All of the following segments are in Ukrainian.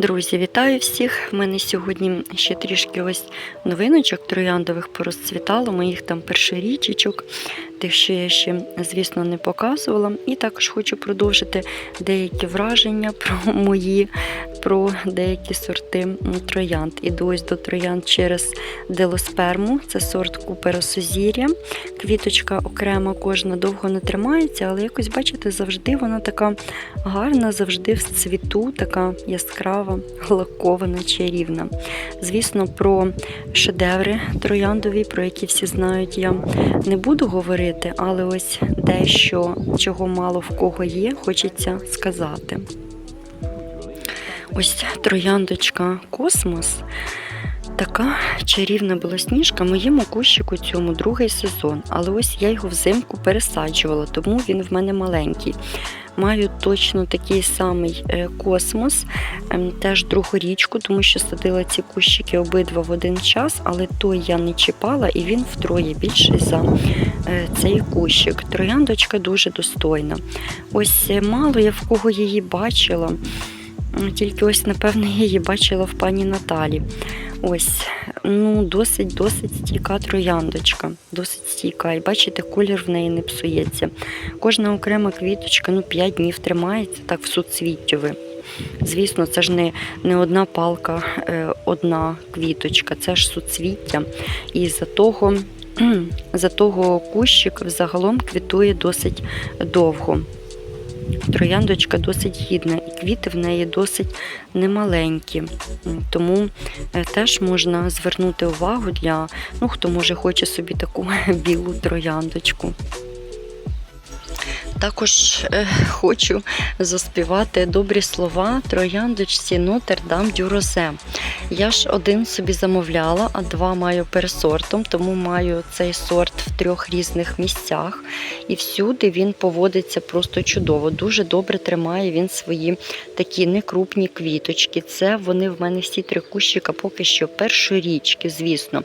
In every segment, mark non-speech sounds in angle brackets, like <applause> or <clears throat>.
Друзі, вітаю всіх! У мене сьогодні ще трішки ось новиночок трояндових порозцвітало, моїх там першорічечок, тих, що я ще, звісно, не показувала. І також хочу продовжити деякі враження про <laughs> мої, про деякі сорти троянд. Іду ось до троянд через делосперму, це сорт куперосозір'я. Квіточка окрема, кожна довго не тримається, але якось, бачите, завжди вона така гарна, завжди в цвіту, така яскрава, лакована, чарівна. Звісно, про шедеври трояндові, про які всі знають, я не буду говорити, але ось дещо, чого мало в кого є, хочеться сказати. Ось трояндочка Космос. Така чарівна білосніжка моєму кущику цьому другий сезон, але ось я його взимку пересаджувала, тому він в мене маленький. Маю точно такий самий е, космос, ем, теж другу річку, тому що садила ці кущики обидва в один час, але той я не чіпала і він втроє більший за е, цей кущик. Трояндочка дуже достойна. Ось е, мало я в кого її бачила. Тільки ось, напевно, я її бачила в пані Наталі. Ось, ну, досить, досить стійка трояндочка. Досить стійка. І бачите, колір в неї не псується. Кожна окрема квіточка ну, 5 днів тримається так в суцвіттєві. Звісно, це ж не, не одна палка, е, одна квіточка, це ж суцвіття. І за того, за того кущик взагалом квітує досить довго. Трояндочка досить гідна, і квіти в неї досить немаленькі. Тому е, теж можна звернути увагу для ну, хто може хоче собі таку <laughs> білу трояндочку. Також е, хочу заспівати добрі слова трояндочці Нотердам Дюрозе. Я ж один собі замовляла, а два маю пересортом, тому маю цей сорт в трьох різних місцях. І всюди він поводиться просто чудово. Дуже добре тримає він свої такі некрупні квіточки. Це вони в мене всі три кущика поки що першорічки, звісно.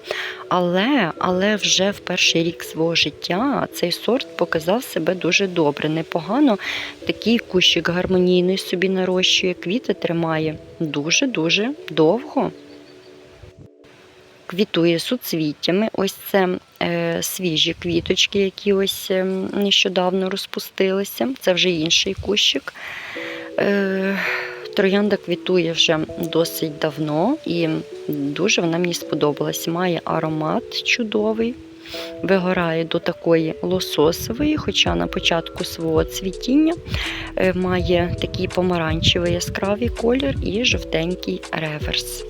Але, але вже в перший рік свого життя цей сорт показав себе дуже добре, непогано. Такий кущик гармонійний собі нарощує, квіти тримає дуже-дуже довго. Квітує суцвіттями. Ось це е, свіжі квіточки, які ось е, нещодавно розпустилися. Це вже інший кущик. Е, Троянда квітує вже досить давно і дуже вона мені сподобалась. Має аромат чудовий, вигорає до такої лососової, хоча на початку свого цвітіння е, має такий помаранчевий яскравий колір і жовтенький реверс.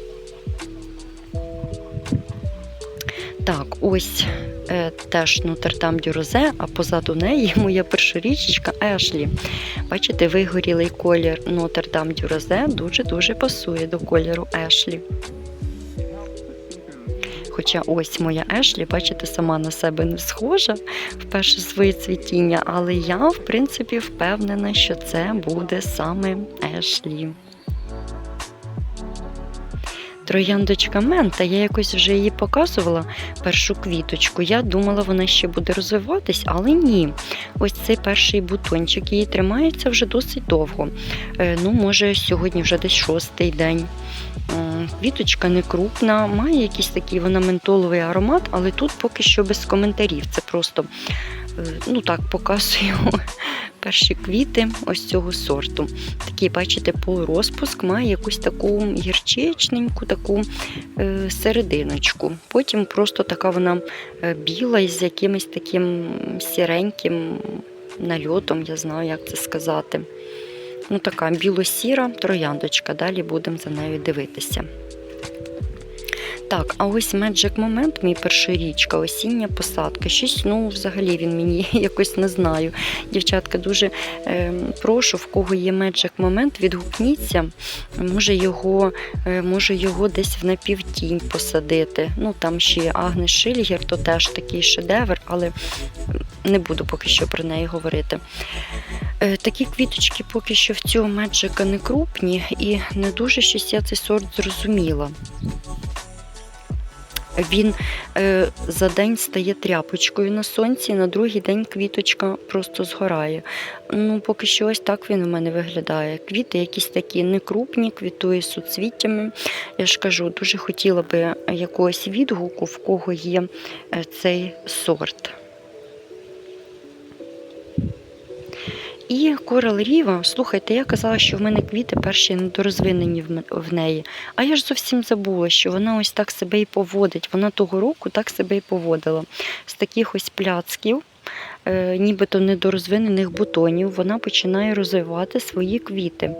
Так, ось е, теж Нотр-Дам дю а позаду неї <laughs> моя першорічечка Ешлі. Бачите, вигорілий колір Нотр-Дам дю дуже-дуже пасує до кольору Ешлі. Хоча ось моя Ешлі, бачите, сама на себе не схожа в перше своє цвітіння, але я, в принципі, впевнена, що це буде саме Ешлі. Трояндочка мента, я якось вже її показувала, першу квіточку. Я думала, вона ще буде розвиватись, але ні. Ось цей перший бутончик її тримається вже досить довго. Е, Ну, може, сьогодні вже десь шостий день. Квіточка не крупна, має якийсь такий вона ментоловий аромат, але тут поки що без коментарів. Це просто е, ну так, показую <laughs> перші квіти ось цього сорту. Такий, бачите, полурозпуск має якусь таку гірчичненьку, таку е, серединочку. Потім просто така вона е, біла із якимось таким сіреньким нальотом, я знаю, як це сказати. Ну, така біло-сіра трояндочка. Далі будемо за нею дивитися. Так, а ось Magic Moment, мій першорічка, осіння посадка. Щось, ну, взагалі він мені <laughs> якось не знаю. Дівчатка, дуже е, прошу, в кого є Magic Moment, відгукніться. Може його, е, може його десь в напівтінь посадити. Ну, там ще Агнес Шильгер, то теж такий шедевр, але не буду поки що про неї говорити. Е, Такі квіточки поки що в цього меджика не крупні і не дуже щось я цей сорт зрозуміла. Він е, за день стає тряпочкою на сонці, на другий день квіточка просто згорає. Ну, поки що ось так він у мене виглядає. Квіти якісь такі некрупні, квітує суцвіттями. Я ж кажу, дуже хотіла би якогось відгуку, в кого є е, цей сорт. І Корал Ріва, слухайте, я казала, що в мене квіти перші недорозвинені в неї. А я ж зовсім забула, що вона ось так себе і поводить. Вона того року так себе і поводила. З таких ось пляцків, е, нібито недорозвинених бутонів, вона починає розвивати свої квіти.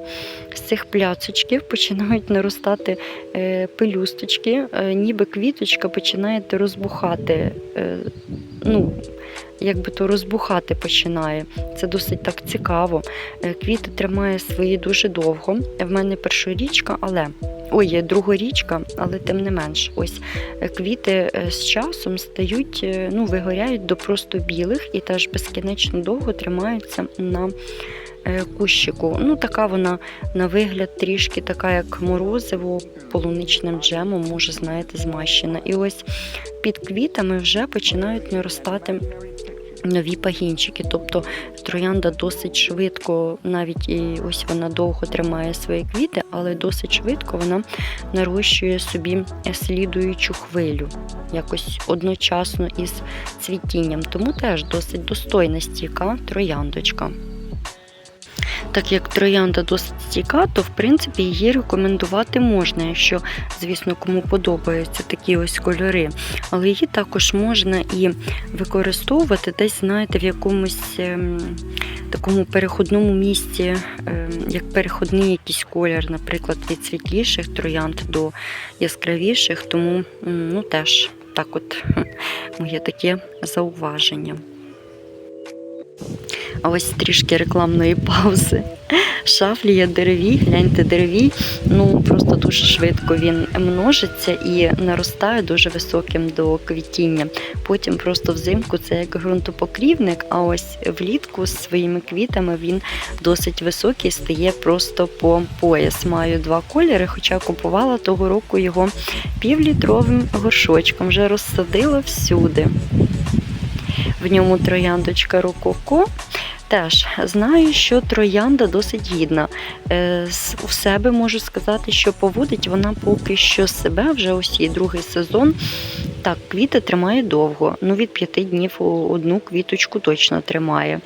З цих пляцочків починають наростати е, пелюсточки, е, ніби квіточка починає розбухати. Ну, якби то розбухати починає. Це досить так цікаво. Е, Квіти тримає свої дуже довго. В мене першорічка, але ой, є другорічка, але тим не менш, ось е, квіти е, з часом стають, ну, вигоряють до просто білих і теж безкінечно довго тримаються на кущику. Ну, така вона на вигляд трішки така, як морозиво, полуничним джемом, може, знаєте, змащена. І ось під квітами вже починають наростати нові пагінчики. Тобто троянда досить швидко, навіть і ось вона довго тримає свої квіти, але досить швидко вона нарощує собі слідуючу хвилю, якось одночасно із цвітінням. Тому теж досить достойна стійка трояндочка. Так як троянда досить стійка, то в принципі її рекомендувати можна, якщо, звісно, кому подобаються такі ось кольори. Але її також можна і використовувати десь, знаєте, в якомусь ем, такому переходному місці, ем, як переходний якийсь колір, наприклад, від світліших троянд до яскравіших. Тому ну, теж так от моє таке зауваження. Ось трішки рекламної паузи. Шафлія деревій, гляньте, деревій, ну просто дуже швидко він множиться і наростає дуже високим до квітіння. Потім просто взимку це як ґрунтопокрівник, а ось влітку з своїми квітами він досить високий, стає просто по пояс. Маю два кольори, хоча купувала того року його півлітровим горшочком, вже розсадила всюди. В ньому трояндочка рококо. Теж знаю, що троянда досить гідна. Е, У себе можу сказати, що поводить вона поки що себе вже ось її другий сезон. Так, квіти тримає довго. Ну, від п'яти днів одну квіточку точно тримає.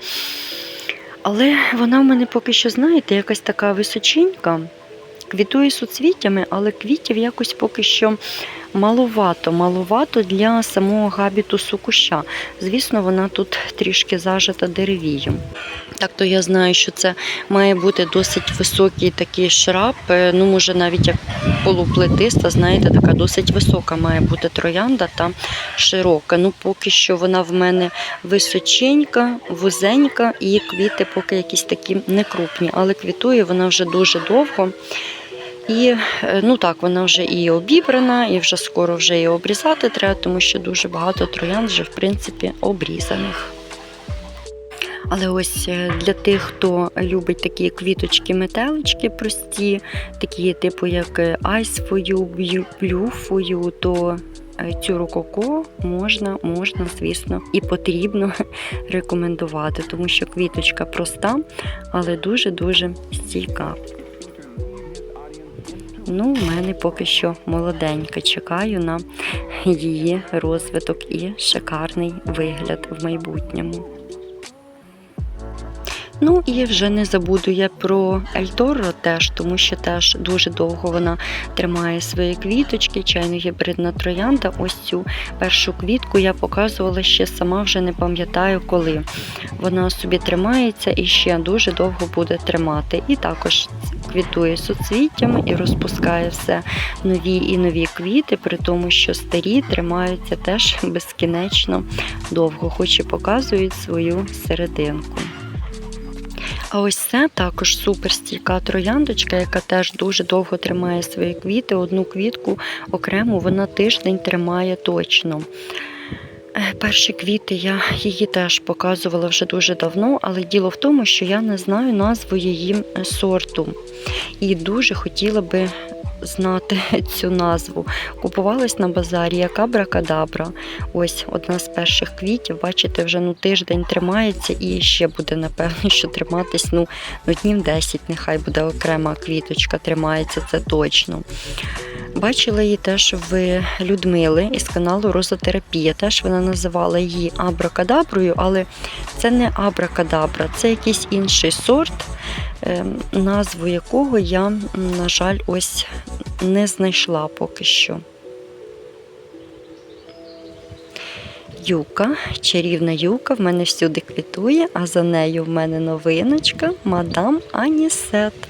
Але вона в мене поки що, знаєте, якась така височенька. Квітує суцвіттями, але квітів якось поки що маловато, маловато для самого габітусу куща. Звісно, вона тут трішки зажата деревієм. Так то я знаю, що це має бути досить високий такий шраб, е, ну може навіть як полуплетиста, знаєте, така досить висока має бути троянда та широка. Ну поки що вона в мене височенька, вузенька і квіти поки якісь такі не крупні, але квітує вона вже дуже довго. І е, ну так, вона вже і обібрана, і вже скоро вже і обрізати треба, тому що дуже багато троянд вже в принципі обрізаних. Але ось е, для тих, хто любить такі квіточки-метелички прості, такі типу як е, for you, то цю рококо можна, можна, звісно, і потрібно <laughs> рекомендувати, тому що квіточка проста, але дуже-дуже стійка. Ну, в мене поки що молоденька. Чекаю на її розвиток і шикарний вигляд в майбутньому. Ну і вже не забуду я про Ельторро теж, тому що теж дуже довго вона тримає свої квіточки, чайно гібридна троянда. Ось цю першу квітку я показувала ще сама вже не пам'ятаю коли. Вона собі тримається і ще дуже довго буде тримати. І також квітує суцвіттями і розпускає все нові і нові квіти, при тому, що старі тримаються теж безкінечно довго, хоч і показують свою серединку. А ось це також суперстійка трояндочка, яка теж дуже довго тримає свої квіти. Одну квітку окремо вона тиждень тримає точно. Е, Перші квіти я її теж показувала вже дуже давно, але діло в тому, що я не знаю назву її е, сорту. І дуже хотіла би знати <laughs> цю назву. Купувалась на базарі як абракадабра. Ось одна з перших квітів. Бачите, вже ну тиждень тримається і ще буде, напевно, <laughs> що триматись ну, ну днів 10, нехай буде окрема квіточка, тримається, це точно. Бачила її теж в Людмили із каналу Розотерапія. Теж вона називала її абракадаброю, але це не абракадабра, це якийсь інший сорт, назву якого я, на жаль, ось не знайшла поки що. Юка, чарівна юка, в мене всюди квітує, а за нею в мене новиночка мадам Анісет.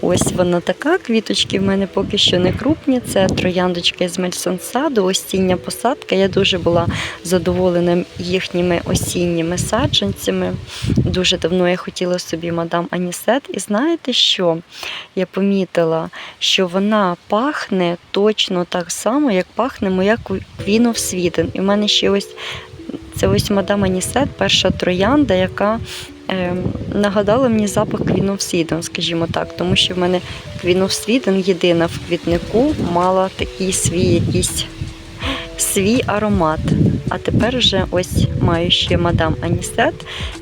Ось вона така. Квіточки в мене поки що не крупні. Це трояндочка із Мельсонсаду, осіння посадка. Я дуже була задоволена їхніми осінніми саджанцями. Дуже давно я хотіла собі мадам Анісет. І знаєте що? Я помітила, що вона пахне точно так само, як пахне моя Queen of Sweden. І в мене ще ось це ось мадам Анісет, перша троянда, яка нагадала мені запах of скажімо так, тому що в мене of єдина в квітнику мала такий свій якийсь свій аромат. А тепер вже ось маю ще мадам Анісет,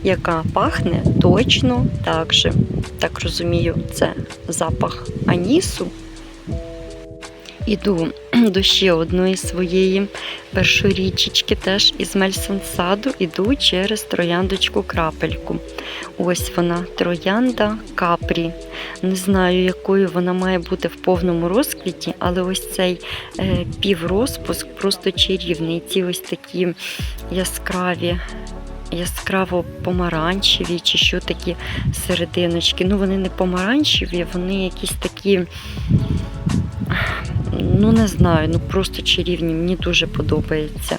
яка пахне точно так же. Так розумію, це запах анісу. Іду до ще одної своєї першорічечки, теж із Мельсонсаду, іду через трояндочку крапельку. Ось вона, троянда капрі. Не знаю, якою вона має бути в повному розквіті, але ось цей е, піврозпуск просто чарівний. Ці ось такі яскраві. Яскраво помаранчеві чи що такі серединочки. Ну, вони не помаранчеві, вони якісь такі ну не знаю, ну просто чарівні. Мені дуже подобається.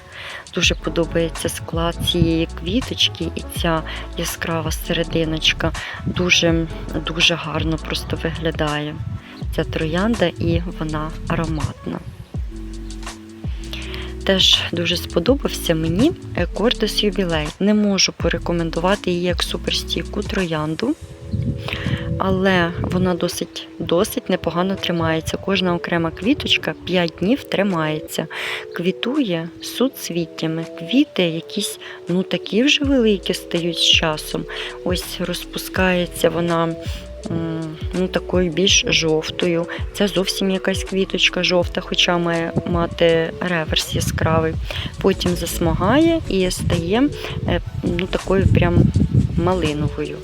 Дуже подобається склад цієї квіточки і ця яскрава серединочка. Дуже, дуже гарно просто виглядає. Ця троянда і вона ароматна. Теж дуже сподобався мені Кордос Юбілей. Не можу порекомендувати її як суперстійку троянду але вона досить досить непогано тримається. Кожна окрема квіточка 5 днів тримається, квітує суцвіттями. Квіти якісь ну такі вже великі стають з часом. Ось розпускається вона. Ну, такою більш жовтою. Це зовсім якась квіточка жовта, хоча має мати реверс яскравий. Потім засмагає і стає е, ну, такою прям малиновою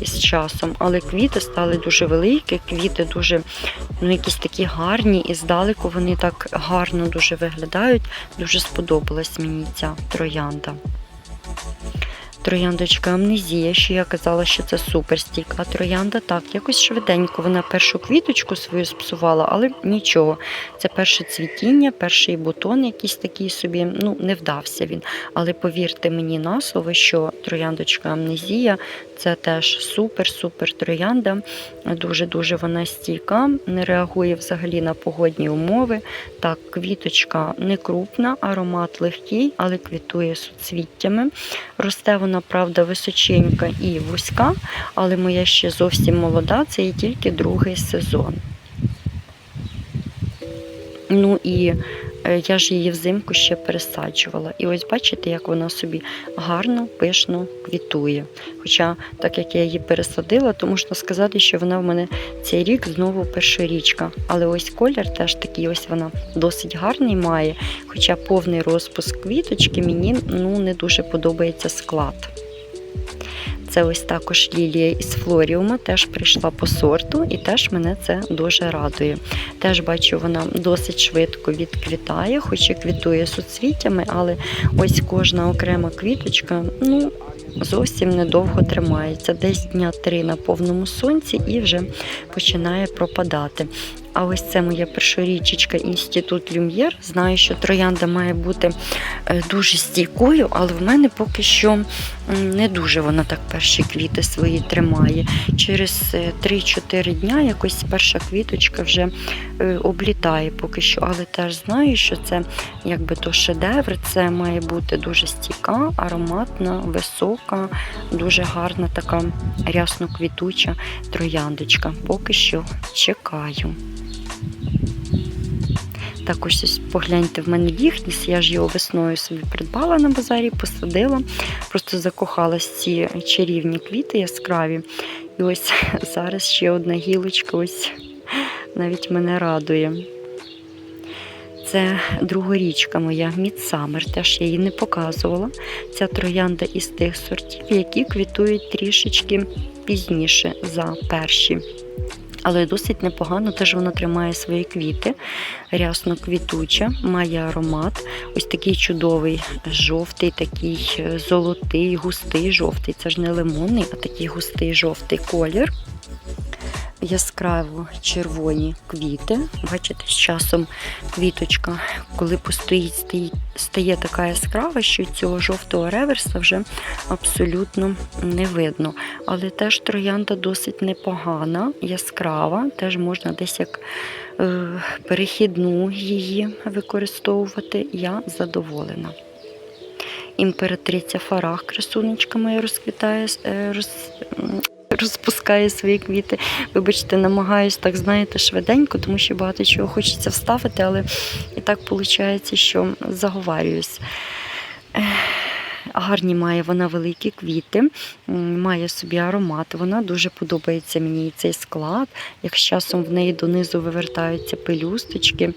із часом. Але квіти стали дуже великі, квіти дуже ну, якісь такі гарні, і здалеку вони так гарно дуже виглядають. Дуже сподобалась мені ця троянда. Трояндочка амнезія, що я казала, що це суперстік. А троянда так, якось швиденько. Вона першу квіточку свою спсувала, але нічого. Це перше цвітіння, перший бутон якийсь такий собі. Ну, не вдався він. Але повірте мені на слово, що трояндочка амнезія це теж супер-супер троянда. Дуже-дуже вона стійка, не реагує взагалі на погодні умови. Так, квіточка не крупна, аромат легкий, але квітує суцвіттями. Росте вона, правда, височенька і вузька, але моя ще зовсім молода, це і тільки другий сезон. Ну і я ж її взимку ще пересаджувала. І ось бачите, як вона собі гарно, пишно квітує. Хоча, так як я її пересадила, то можна сказати, що вона в мене цей рік знову першорічка. Але ось колір теж такий, ось вона досить гарний має. Хоча повний розпуск квіточки мені ну, не дуже подобається склад. Це ось також лілія із флоріума, теж прийшла по сорту, і теж мене це дуже радує. Теж бачу, вона досить швидко відквітає, хоч і квітує суцвіттями, але ось кожна окрема квіточка, ну. Зовсім недовго тримається, десь дня три на повному сонці і вже починає пропадати. А ось це моя першорічечка Інститут Люм'єр. Знаю, що троянда має бути е, дуже стійкою, але в мене поки що не дуже вона так перші квіти свої тримає. Через е, 3-4 дня якось перша квіточка вже е, облітає поки що, але теж знаю, що це якби то шедевр, це має бути дуже стійка, ароматна, висока, дуже гарна така рясно квітуча трояндочка. Поки що чекаю. Також ось погляньте, в мене ліхніс, я ж його весною собі придбала на базарі, посадила, просто закохалась ці чарівні квіти яскраві. І ось <laughs> зараз ще одна гілочка, ось навіть мене радує. Це другорічка моя Мідсамер, теж я її не показувала. Ця троянда із тих сортів, які квітують трішечки пізніше за перші. Але досить непогано, теж вона тримає свої квіти, рясно квітуча, має аромат. Ось такий чудовий жовтий, такий е, золотий, густий жовтий. Це ж не лимонний, а такий густий жовтий колір. Яскраво червоні квіти. Бачите, з часом квіточка, коли постоїть, стоїть, стає така яскрава, що цього жовтого реверса вже абсолютно не видно. Але теж троянда досить непогана, яскрава, теж можна десь як е, перехідну її використовувати. Я задоволена. Імператриця Фарах, красунечка моя розквітає, е, роз, розпускає свої квіти. Вибачте, намагаюсь так, знаєте, швиденько, тому що багато чого хочеться вставити, але і так виходить, що заговарююсь. Гарні має вона великі квіти, має собі аромат. Вона дуже подобається мені і цей склад. Як з часом в неї донизу вивертаються пелюсточки.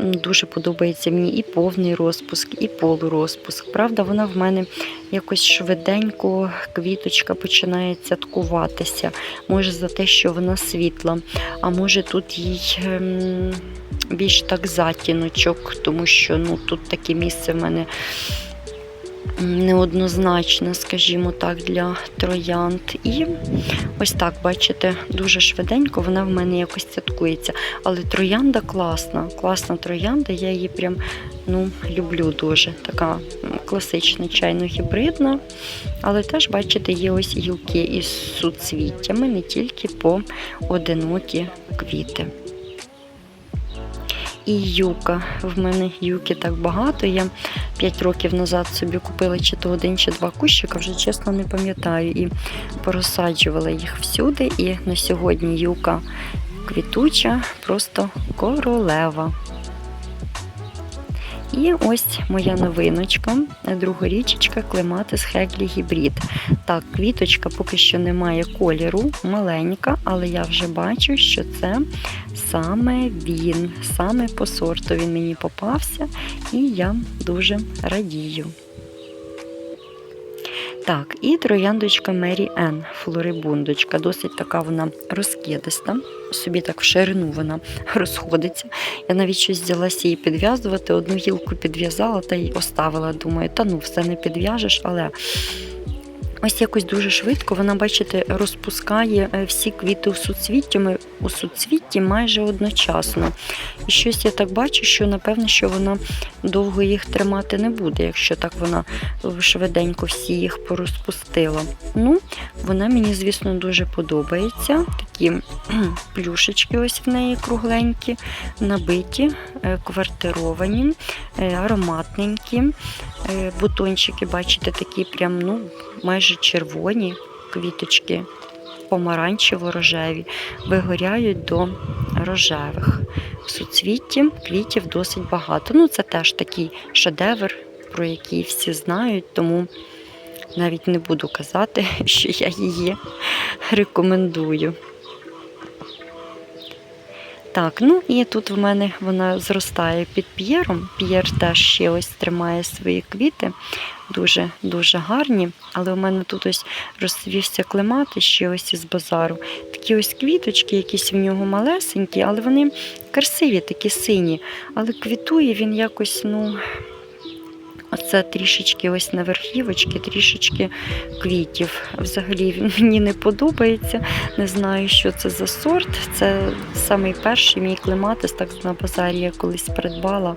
Дуже подобається мені і повний розпуск, і полурозпуск. Правда, вона в мене якось швиденько квіточка починає цяткуватися. Може за те, що вона світла, а може тут їй. ем, Більш так затіночок, тому що ну, тут таке місце в мене неоднозначне, скажімо так, для троянд. І ось так, бачите, дуже швиденько вона в мене якось цяткується. Але троянда класна, класна троянда, я її прям ну, люблю дуже. Така класична чайно-гібридна. Але теж, бачите, є ось гілки із суцвіттями, не тільки по одинокі квіти. І юка. В мене юки так багато. Я 5 років назад собі купила чи то один, чи два кущика, вже чесно не пам'ятаю. І порозсаджувала їх всюди. І на сьогодні юка квітуча, просто королева. І ось моя новиночка, другорічечка Клематис Хеглі Гібрид. Так, квіточка поки що не має кольору, маленька, але я вже бачу, що це саме він, саме по сорту він мені попався, і я дуже радію. Так, і трояндочка Мері Ен, флорибундочка. Досить така вона розкидиста. Собі так в ширину вона <laughs> розходиться. Я навіть щось взялася її підв'язувати. Одну гілку підв'язала та й оставила. Думаю, та ну все не підв'яжеш, але ось якось дуже швидко вона, бачите, розпускає е, всі квіти у суцвіттями у суцвітті майже одночасно. І щось я так бачу, що напевно, що вона довго їх тримати не буде, якщо так вона е, швиденько всі їх порозпустила. Ну, вона мені, звісно, дуже подобається. Такі плюшечки ось в неї кругленькі, набиті, е, квартировані, ароматненькі. Бутончики, бачите, такі прям ну, майже червоні квіточки, помаранчево-рожеві, вигоряють до рожевих. В суцвітті квітів досить багато. Ну, це теж такий шедевр, про який всі знають, тому навіть не буду казати, <laughs> що я її рекомендую. Так, ну і тут в мене вона зростає під п'єром. П'єр теж ще ось тримає свої квіти, дуже-дуже гарні. Але у мене тут ось розцвівся клемати ще ось із базару. Такі ось квіточки, якісь в нього малесенькі, але вони красиві, такі сині. Але квітує він якось, ну, Оце трішечки ось на верхівочки, трішечки квітів. Взагалі <laughs> мені не подобається. Не знаю, що це за сорт. Це самий перший мій клематис, так на базарі я колись придбала.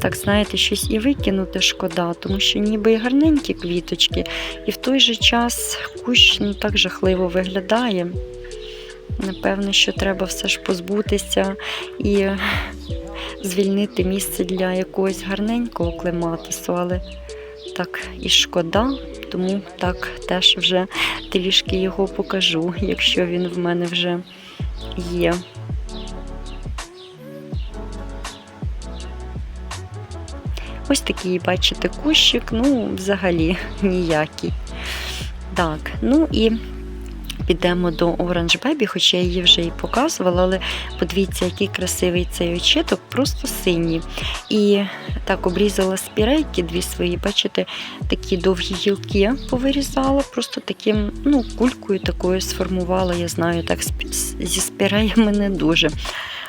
Так, знаєте, щось і викинути шкода, тому що ніби і гарненькі квіточки, і в той же час кущ ну, так жахливо виглядає. Напевно, що треба все ж позбутися і звільнити місце для якогось гарненького клематису, але так і шкода, тому так теж вже трішки його покажу, якщо він в мене вже є. Ось такий, бачите, кущик, ну, взагалі ніякий. Так, ну і підемо до Orange Baby, хоча я її вже і показувала, але подивіться, який красивий цей очіток, просто синій. І так обрізала спірейки дві свої, бачите, такі довгі гілки повирізала, просто таким, ну, кулькою такою сформувала, я знаю, так зі спіреями не дуже.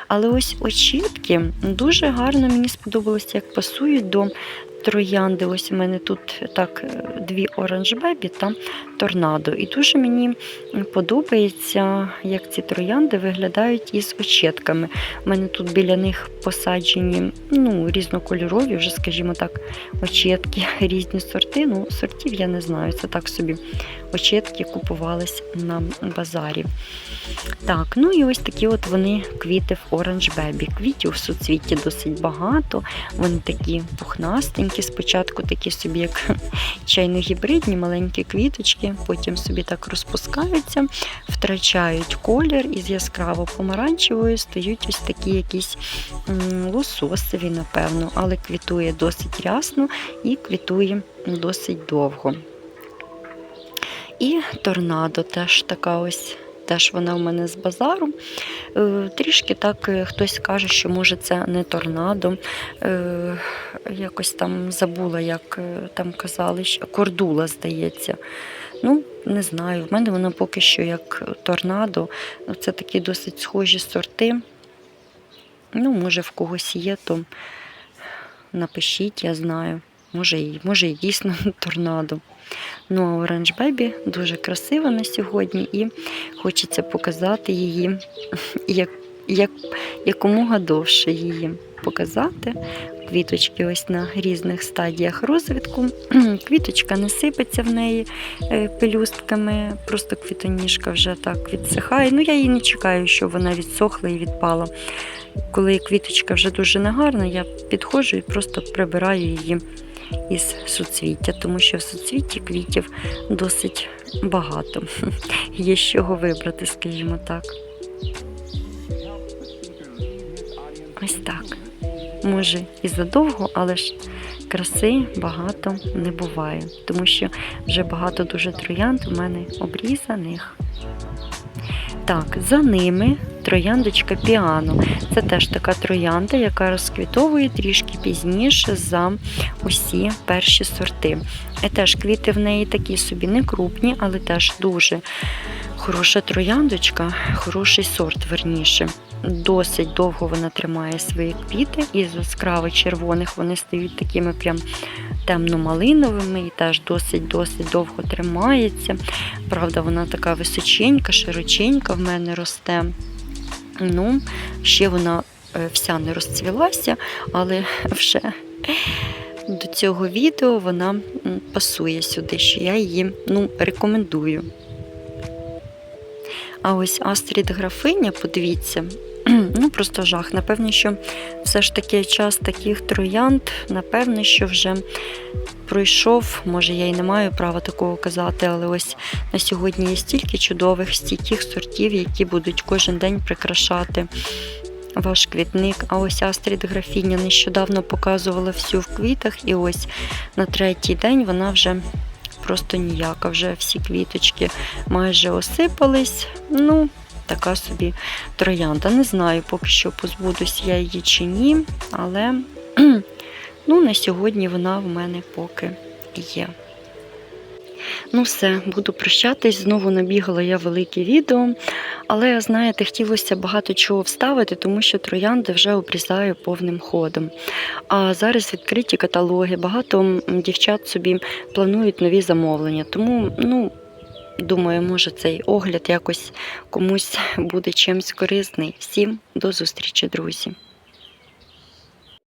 Але ось очітки дуже гарно мені сподобалося, як пасують до троянди. Ось у мене тут так е, дві Orange Baby та торнадо. І дуже мені подобається, як ці троянди виглядають із очітками. У мене тут біля них посаджені ну, різнокольорові, вже, скажімо так, очітки, <laughs> різні сорти. Ну, сортів я не знаю, це так собі очітки купувались на базарі. Так, ну і ось такі от вони квіти в Orange Baby. Квітів в суцвіті досить багато. Вони такі пухнастенькі. Спочатку такі собі, як <laughs> чайно-гібридні, маленькі квіточки, потім собі так розпускаються, втрачають колір із яскраво помаранчевої стають ось такі якісь лососові, напевно, але квітує досить рясно і квітує досить довго. І торнадо теж така ось. Теж вона в мене з базару. Е, Трішки так е, хтось каже, що може це не торнадо. Е, Якось там забула, як там казали, кордула, здається. Ну, не знаю. В мене вона поки що як торнадо. Це такі досить схожі сорти. Ну, може, в когось є, то напишіть, я знаю. Може, і, може, і дійсно <laughs> торнадо. Ну, а Orange Baby дуже красива на сьогодні і хочеться показати її <laughs> як, як, якомога довше її показати. Квіточки ось на різних стадіях розвитку. <clears throat> Квіточка не сипеться в неї е, пелюстками, просто квітоніжка вже так відсихає. Ну, я її не чекаю, щоб вона відсохла і відпала. Коли квіточка вже дуже негарна, я підходжу і просто прибираю її із суцвіття, тому що в суцвітті квітів досить багато. <laughs> Є з чого вибрати, скажімо так. Ось так. Може і задовго, але ж краси багато не буває, тому що вже багато дуже троянд у мене обрізаних. Так, за ними трояндочка піано. Це теж така троянда, яка розквітовує трішки пізніше за усі перші сорти. І теж квіти в неї такі собі не крупні, але теж дуже хороша трояндочка, хороший сорт, верніше. Досить довго вона тримає свої квіти, із яскраво червоних вони стають такими прям темно-малиновими і теж досить-досить довго тримається. Правда, вона така височенька, широченька в мене росте. Ну, ще вона е, вся не розцвілася, але <laughs> вже до цього відео вона пасує сюди, що я її ну, рекомендую. А ось Астрід графиня, подивіться, <clears throat> ну просто жах. Напевно, що все ж таки час таких троянд, напевно, що вже пройшов. Може, я і не маю права такого казати, але ось на сьогодні є стільки чудових, стійких сортів, які будуть кожен день прикрашати ваш квітник. А ось Астрід Графіня нещодавно показувала всю в квітах, і ось на третій день вона вже просто ніяка. Вже всі квіточки майже осипались. Ну, така собі троянда. Не знаю, поки що позбудусь я її чи ні, але <clears throat> ну, на сьогодні вона в мене поки є. Ну все, буду прощатись. Знову набігала я велике відео. Але, знаєте, хотілося багато чого вставити, тому що троянди вже обрізаю повним ходом. А зараз відкриті каталоги. Багато дівчат собі планують нові замовлення. Тому, ну, думаю, може цей огляд якось комусь буде чимсь корисний. Всім до зустрічі, друзі!